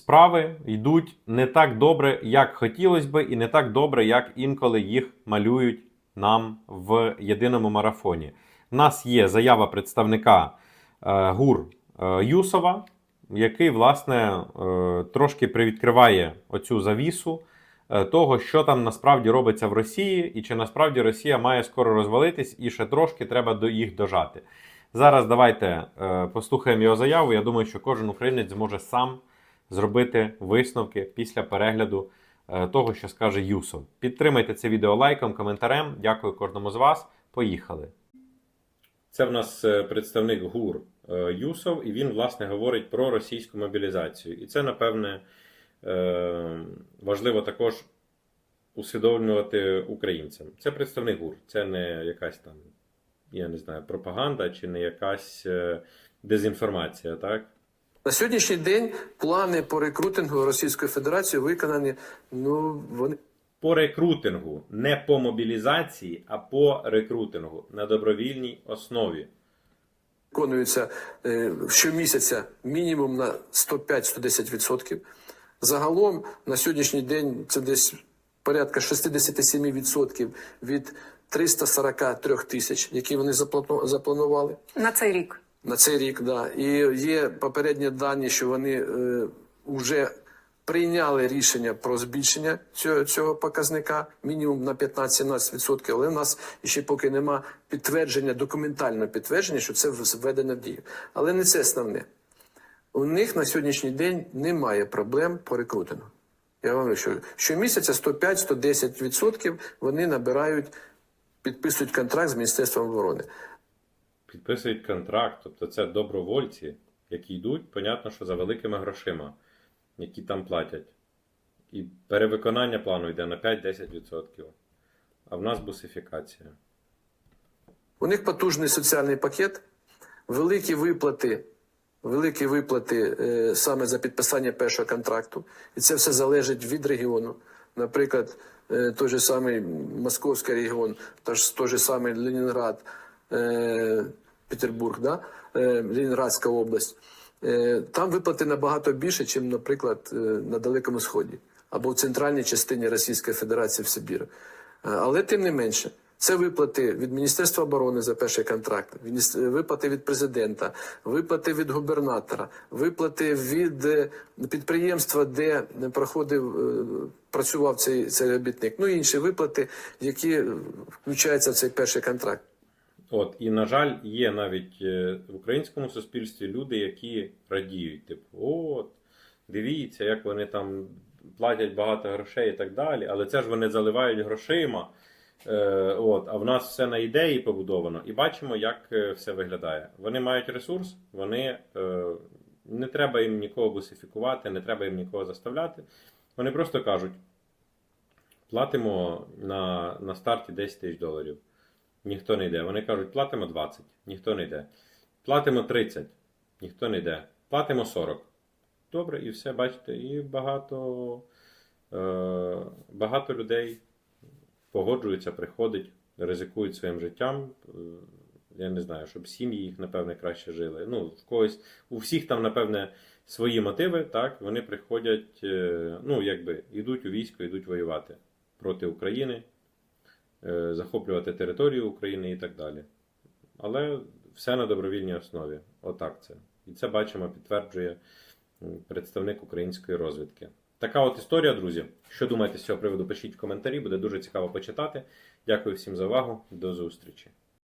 справи йдуть не так добре, як хотілося би, і не так добре, як інколи їх малюють нам в єдиному марафоні. У нас є заява представника е, ГУР е, Юсова, який, власне, е, трошки привідкриває оцю завісу того, що там насправді робиться в Росії, і чи насправді Росія має скоро розвалитись, і ще трошки треба до їх дожати. Зараз давайте е, послухаємо його заяву. Я думаю, що кожен українець зможе сам зробити висновки після перегляду е, того, що скаже Юсов. Підтримайте це відео лайком, коментарем. Дякую кожному з вас. Поїхали. Це в нас е, представник ГУР е, Юсов, і він, власне, говорить про російську мобілізацію. І це, напевне, важливо також усвідомлювати українцям. Це представник ГУР, це не якась там, я не знаю, пропаганда чи не якась дезінформація, так? На сьогоднішній день плани по рекрутингу Російської Федерації виконані. Ну вони По рекрутингу, не по мобілізації, а по рекрутингу на добровільній основі. виконуються е, щомісяця мінімум на 105-110%. Загалом на сьогоднішній день це десь порядка 67% від 343 тисяч, які вони заплану- запланували. На цей рік. На цей рік, да. І є попередні дані, що вони е, вже прийняли рішення про збільшення цього, цього показника мінімум на 15-17%, але в нас ще поки нема підтвердження, документального підтвердження, що це введено в дію. Але не це основне. У них на сьогоднішній день немає проблем по рекрутингу. Я вам що щомісяця 105-110% вони набирають, підписують контракт з Міністерством оборони. Підписують контракт, тобто це добровольці, які йдуть, понятно, що за великими грошима, які там платять. І перевиконання плану йде на 5-10%. А в нас бусифікація. У них потужний соціальний пакет, великі виплати, великі виплати е, саме за підписання першого контракту. І це все залежить від регіону. Наприклад, е, той же самий Московський регіон, той же самий Ленінград, е, Петербург, да? е, область. Е, там виплати набагато більше, ніж, наприклад, е, на Далекому Сході або в центральній частині Російської Федерації в Сибірі. Але тим не менше, це виплати від Міністерства оборони за перший контракт, виплати від президента, виплати від губернатора, виплати від підприємства, де проходив, працював цей, цей робітник. Ну і інші виплати, які включаються в цей перший контракт. От, і, на жаль, є навіть е, в українському суспільстві люди, які радіють, типу, от, дивіться, як вони там платять багато грошей і так далі, але це ж вони заливають грошима. Е, от, а в нас все на ідеї побудовано, і бачимо, як е, все виглядає. Вони мають ресурс, вони е, не треба їм нікого бусифікувати, не треба їм нікого заставляти. Вони просто кажуть: платимо на, на старті 10 тисяч доларів. Ніхто не йде. Вони кажуть, платимо 20, ніхто не йде. Платимо 30, ніхто не йде. Платимо 40. Добре, і все, бачите, і багато, е, багато людей погоджуються, приходять, ризикують своїм життям. Е, Я не знаю, щоб сім'ї їх, напевне, краще жили. Ну, в когось, у всіх там, напевне, свої мотиви, так, вони приходять, е, ну, якби, йдуть у військо, йдуть воювати проти України, захоплювати територію України і так далі. Але все на добровільній основі. Отак це. І це бачимо, підтверджує представник української розвідки. Така от історія, друзі. Що думаєте з цього приводу? Пишіть в коментарі, буде дуже цікаво почитати. Дякую всім за увагу. До зустрічі.